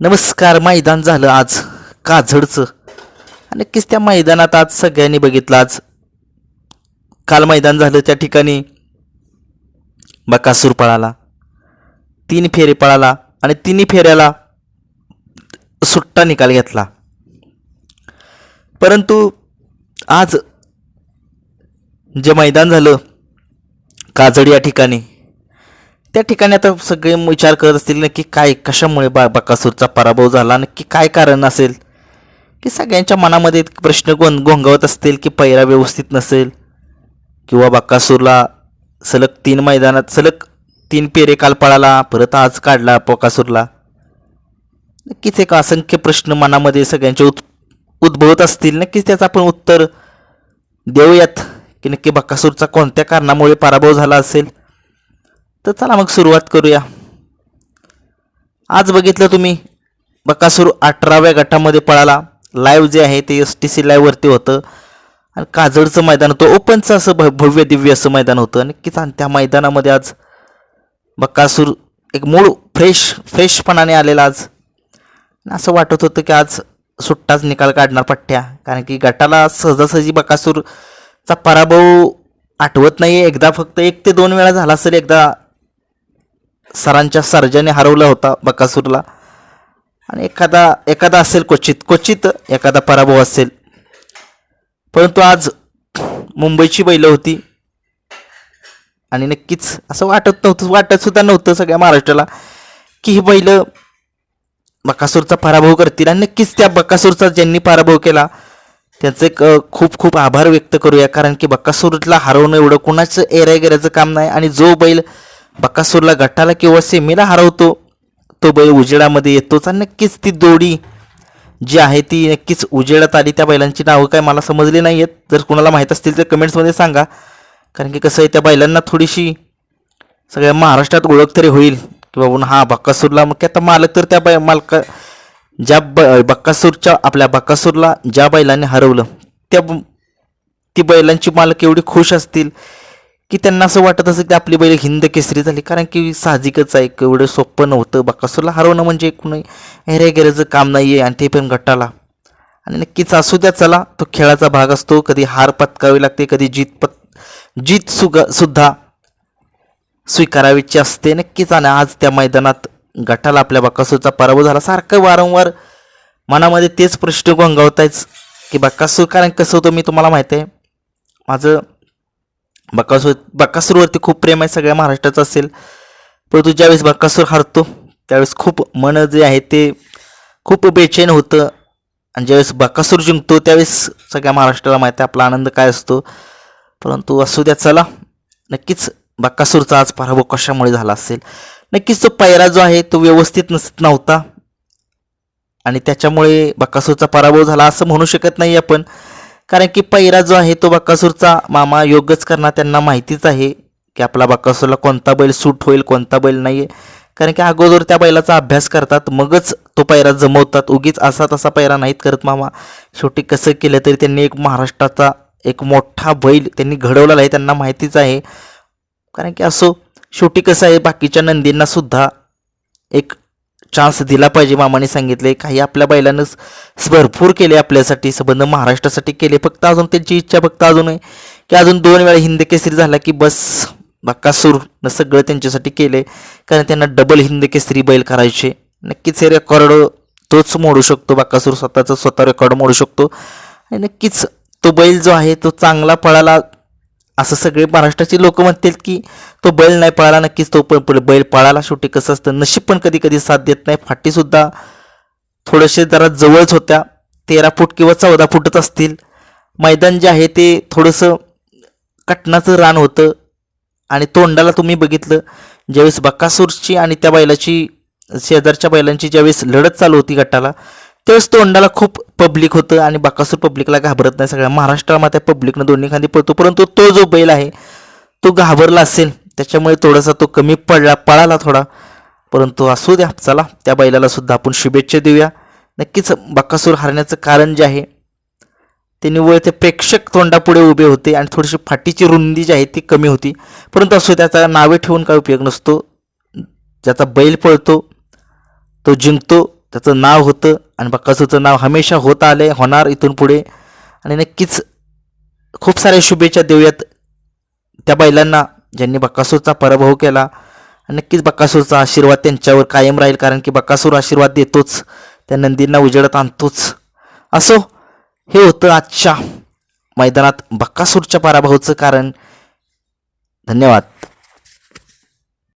नमस्कार मैदान झालं आज. काजडचं. आणि नक्कीच त्या मैदानात आज सगळ्यांनी बघितलं आज. काल मैदान झालं त्या ठिकाणी. बकासूर पळाला. तीन फेरे पळाला आणि तिन्ही फेऱ्याला सुट्टा निकाल घेतला. परंतु आज जे मैदान झालं काजड या ठिकाणी त्या ठिकाणी आता सगळे विचार करत असतील नक्की काय कशामुळे बा बकासूरचा पराभव झाला नक्की काय कारण असेल? की सगळ्यांच्या मनामध्ये प्रश्न गों घोंगावत असतील की पैरा व्यवस्थित नसेल किंवा बकासूरला सलग तीन मैदानात सलग तीन पेरे काल पळाला परत आज काढला बकासूरला. नक्कीच एक असंख्य प्रश्न मनामध्ये सगळ्यांचे उद उद्भवत असतील. नक्कीच त्याचं आपण उत्तर देऊयात की नक्की बकासूरचा कोणत्या कारणामुळे पराभव झाला असेल? तर चला मग सुरुवात करूया. आज बघितलं तुम्ही बकासूर अठराव्या गटामध्ये पळाला. लाईव्ह जे आहे ते एस टी सी लाईव्हवरती होतं. आणि काजळचं मैदान होतं. ओपनचं असं भ भव्य दिव्य असं मैदान होतं. नक्कीच आणि त्या मैदानामध्ये आज बकासूर एक मूळ फ्रेश फ्रेशपणाने आलेला आज. असं वाटत होतं की आज सुट्टाच निकाल काढणार पट्ट्या. कारण की गटाला सहजासहजी बकासूरचा पराभव आठवत नाही एकदा फक्त एक ते दोन वेळा झाला असेल एकदा सरांच्या सर्जाने हरवला होता बकासूरला. आणि एखादा एखादा असेल क्वचित क्वचित एखादा पराभव असेल. परंतु आज मुंबईची बैलं होती. आणि नक्कीच असं वाटत नव्हतं वाटत सुद्धा नव्हतं सगळ्या महाराष्ट्राला की ही बैलं बकासूरचा पराभव करतील. आणि नक्कीच त्या बकासूरचा ज्यांनी पराभव केला त्यांचे एक खूप खूप आभार व्यक्त करूया. कारण की बकासूरला हरवणं एवढं कुणाचं एराय गेल्याचं काम नाही. आणि जो बैल बकासूरला गटाला किंवा सेमीला हरवतो तो बैल उजेडामध्ये येतोच. आणि नक्कीच ती जोडी जी आहे ती नक्कीच उजेडात आली. त्या बैलांची नावं काय मला समजली नाही आहेत जर कुणाला माहीत असतील तर कमेंट्समध्ये सांगा. कारण की कसं आहे त्या बैलांना थोडीशी सगळ्या महाराष्ट्रात ओळख तरी होईल. की बाबून हा बक्कासूरला मग आता मालक तर त्या बै मालका ज्या ब बक्कासूरच्या आपल्या बक्कासूरला ज्या बैलाने हरवलं त्या ती बैलांची मालक एवढी खुश असतील. की त्यांना असं वाटत असेल की आपली बैल हिंद केसरी झाली. कारण की साहजिकच आहे एवढं सोपं नव्हतं. बक्कासूरला हरवणं म्हणजे कुणी हेरेगेरेचं काम नाही आहे आणि ते पण गटाला. आणि नक्कीच असू द्या चला. तो खेळाचा भाग असतो. कधी हार पत्कावी लागते कधी जीत पत जीत सुग सुद्धा स्वीकारावीची असते. नक्कीच. आणि आज त्या मैदानात गटाला आपल्या बकासूरचा पराभव झाला. सारखं वारंवार मनामध्ये तेच प्रश्न गोंगावतायच की बकासूर कारण कसं होतं मी तुम्हाला माहिती आहे. माझं बकासूर बकासूरवरती खूप प्रेम आहे सगळ्या महाराष्ट्राचं असेल. परंतु ज्यावेळेस बकासूर हरतो त्यावेळेस खूप मन जे आहे ते खूप बेचैन होतं. आणि ज्यावेळेस बकासूर जिंकतो त्यावेळेस सगळ्या महाराष्ट्राला माहिती आहे आपला आनंद काय असतो. परंतु असू द्या चला. नक्कीच बक्कासूरचा आज पराभव कशामुळे झाला असेल? नक्कीच तो पैरा जो आहे तो व्यवस्थित नस नव्हता. आणि त्याच्यामुळे बक्कासूरचा पराभव झाला असं म्हणू शकत नाही आपण. कारण की पैरा जो आहे तो बक्कासूरचा मामा योगच करणार त्यांना माहितीच आहे की आपला बक्कासूरला कोणता बैल सूट होईल कोणता बैल नाही आहे कारण की अगोदर त्या बैलाचा अभ्यास करतात मगच तो पैरा जमवतात. उगीच असा तसा पैरा नाहीत करत मामा. शेवटी कसं केलं तरी त्यांनी एक महाराष्ट्राचा एक मोठा बैल त्यांनी घडवलेला आहे त्यांना माहितीच आहे. कारण की असो शेवटी कसं आहे बाकीच्या नंदींना सुद्धा एक चान्स दिला पाहिजे. मामाने सांगितले काही आपल्या बैलानं भरपूर केले आपल्यासाठी. संबंध महाराष्ट्रासाठी केले. फक्त अजून त्यांची इच्छा फक्त अजून आहे की अजून दोन वेळा हिंद केसरी झाला की बस बक्कासूरनं सगळं त्यांच्यासाठी केले. कारण त्यांना डबल हिंद केसरी बैल करायचे. नक्कीच हे रेकॉर्ड तोच मोडू शकतो. बक्कासूर स्वतःचा स्वतः रेकॉर्ड मोडू शकतो. आणि नक्कीच तो बैल जो आहे तो चांगला पळाला असं सगळे महाराष्ट्राचे लोक म्हणतील की तो बैल नाही पळाला नक्कीच तो पण बैल पळाला. शेवटी कसं असतं नशीब पण कधी कधी साथ देत नाही. फाटीसुद्धा थोडेसे जरा जवळच होत्या. तेरा फूट किंवा चौदा फूटच असतील. मैदान जे आहे ते थोडंसं कटनाचं रान होतं. आणि तोंडाला तुम्ही बघितलं ज्यावेळेस बकासूरची आणि त्या बैलाची शेजारच्या बैलांची ज्यावेळेस लढत चालू होती गटाला त्यावेळेस तोंडाला खूप पब्लिक होतं आणि बाकासूर पब्लिकला घाबरत नाही सगळ्या महाराष्ट्रामध्ये पब्लिकनं दोन्ही खांदी पळतो. परंतु तो जो बैल आहे तो घाबरला असेल. त्याच्यामुळे थोडासा तो कमी पडला पळाला थोडा. परंतु असू द्या चला त्या बैलाला सुद्धा आपण शुभेच्छा देऊया. नक्कीच बकासूर हरण्याचं कारण जे आहे ते निव्वळ ते प्रेक्षक तोंडापुढे उभे होते आणि थोडीशी फाटीची रुंदी जी आहे ती कमी होती. परंतु असो त्याचा नावे ठेवून काय उपयोग नसतो. ज्याचा बैल पळतो तो जिंकतो त्याचं नाव होतं. आणि बक्कासूरचं नाव हमेशा होत आले होणार इथून पुढे. आणि नक्कीच खूप साऱ्या शुभेच्छा देऊयात त्या बैलांना ज्यांनी बक्कासूरचा पराभव केला. आणि नक्कीच बक्कासूरचा आशीर्वाद त्यांच्यावर कायम राहील कारण की बक्कासूर आशीर्वाद देतोच. त्या नंदींना उजेडत आणतोच. असो हे होतं आजच्या मैदानात बक्कासूरच्या पराभवाचं कारण. धन्यवाद.